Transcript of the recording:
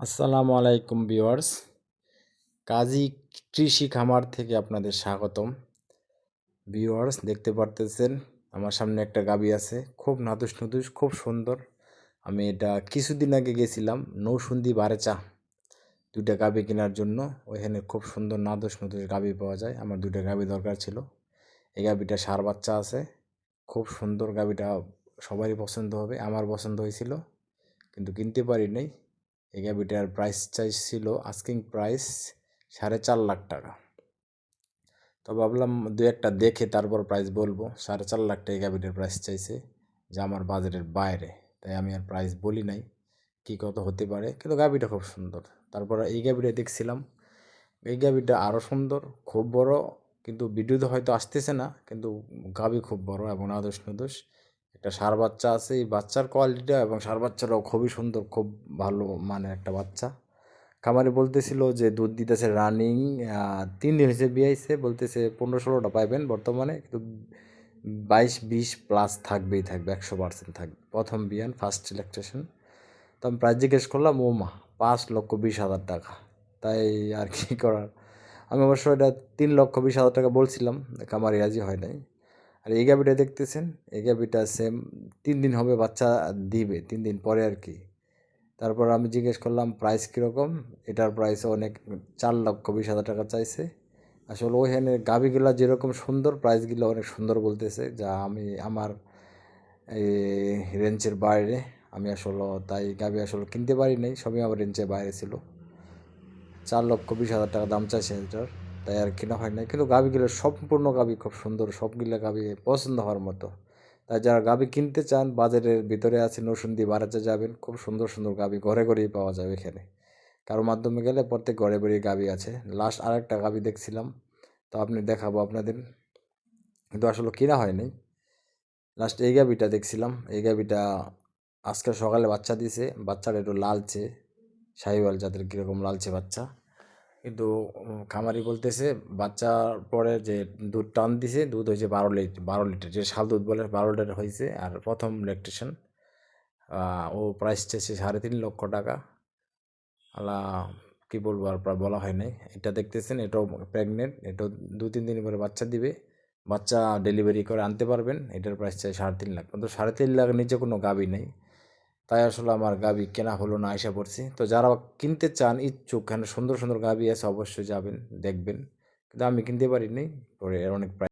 আসসালামু আলাইকুম ভিউয়ার্স। কাজী কৃষি খামার থেকে আপনাদের স্বাগতম। ভিউয়ার্স, দেখতে পারতেছেন, আমার সামনে একটা গাবি আছে। খুব নাদুস নুদুস, খুব সুন্দর। আমি এটা কিছুদিন আগে গেছিলাম, নৌসুন্দি বারেচা দুইটা গাবি কেনার জন্য, ওইখানে খুব সুন্দর নাদুস নুদুস গাবি পাওয়া যায়। আমার দুইটা গাবি দরকার ছিল। এই গাবিটা সার বাচ্চা আছে। খুব সুন্দর গাবিটা সবারই পছন্দ হবে, আমার পছন্দ হয়েছিল। কিন্তু কিনতে পারি নাই। এই গাভিটার প্রাইস চাইছিল আস্কিং প্রাইস সাড়ে চার লাখ টাকা। তো ভাবলাম দু একটা দেখে তারপর প্রাইস বলব। সাড়ে চার লাখ টাকা গাভিটার প্রাইস চাইছে, যা আমার বাজারের বাইরে। তাই আমি আর প্রাইস বলি নাই, কী কত হতে পারে, কিন্তু গাভিটা খুব সুন্দর। তারপর এই গাভিটা দেখছিলাম, এই গাভিটা আরও সুন্দর, খুব বড়, কিন্তু ভিডিওতে হয়তো আসতেছে না, কিন্তু গাভি খুব বড় এবং আদর্শ নদোষ একটা সার বাচ্চা আছে, এই বাচ্চার কোয়ালিটিটা এবং সার বাচ্চাটাও খুবই সুন্দর, খুব ভালো মানে একটা বাচ্চা। খামারে বলতেছিল যে, দুধ দিতেছে রানিং তিন দিন হয়েছে বিয়াইছে, বলতেছে পনেরো ষোলোটা পাইবেন বর্তমানে, কিন্তু বাইশ বিশ প্লাস থাকবেই থাকবে, একশো পার্সেন্ট থাকবে। প্রথম বিয়ান ফার্স্ট সিলেকটেশন তো আমি প্রায় জিজ্ঞেস করলাম, ও মা, পাঁচ লক্ষ বিশ হাজার টাকা। তাই আর কি করার? আমি অবশ্য এটা তিন লক্ষ বিশ হাজার টাকা বলছিলাম, খামারি রাজি হয় নাই। আর এই গাবিটা দেখতেছেন? এই গাবিটা সেম তিন দিন হবে বাচ্চা দিবে, তিন দিন পরে আর কি। তারপর আমি জিজ্ঞেস করলাম প্রাইস কীরকম? এটার প্রাইস অনেক, চার লক্ষ বিশ হাজার টাকা চাইছে। আসলে ওইখানে গাবিগুলো যেরকম সুন্দর প্রাইসগুলো অনেক সুন্দর বলতেছে, যা আমি, আমার এই রেঞ্জের বাইরে, আমি আসলে তাই গাবি আসলে কিনতে পারি নাই, সবই আমার রেঞ্জের বাইরে ছিল। চার লক্ষ বিশ হাজার টাকা দাম চাইছে এটার। তাই আর কেনা হয় না কিন্তু গাভিগুলো সম্পূর্ণ গাভি খুব সুন্দর, সবগুলো গাভি পছন্দ হওয়ার মতো। তাই যারা গাভি কিনতে চান, বাজারের ভিতরে আছে নসুন্দি বাড়াতে যাবেন, খুব সুন্দর সুন্দর গাভি ঘরে ঘরেই পাওয়া যাবে এখানে। কারোর মাধ্যমে গেলে প্রত্যেক ঘরে ঘরেই গাভি আছে। লাস্ট আরেকটা গাভি দেখছিলাম, তো আপনি দেখাবো আপনাদের। কিন্তু আসলে কেনা হয়নি লাস্ট এই গাভিটা দেখছিলাম, এই গাভিটা আজকে সকালে বাচ্চা দিছে, বাচ্চাটা একটু লালচে সাহিওয়াল যাদের কীরকম লালচে বাচ্চা। কিন্তু খামারি বলতেছে, বাচ্চার পরে যে দুধ টান দিছে, দুধ হয়েছে বারো লিটার বারো লিটার। যে শাল দুধ বলে বারো লিটার হয়েছে, আর প্রথম ইলেকট্রিশিয়ান। ও প্রাইস চাইছে সাড়ে তিন লক্ষ টাকা। আলা কী বলব আর বলা হয় নাই। এটা দেখতেছেন, এটাও প্রেগনেন্ট এটাও দু, তিন দিন পরে বাচ্চা দিবে। বাচ্চা ডেলিভারি করে আনতে পারবেন, এটার প্রাইস চাই সাড়ে তিন লাখ। কিন্তু সাড়ে তিন লাখ নিচে কোনো গাবি নেই। তাই আসলে আমার গাবি কেনা হলো না আশা পড়ছি তো যারা কিনতে চান, ইচ্ছুক এখানে সুন্দর সুন্দর গাবি আছে, অবশ্যই যাবেন, দেখবেন। কিন্তু আমি কিনতে পারিনি পরে এর অনেক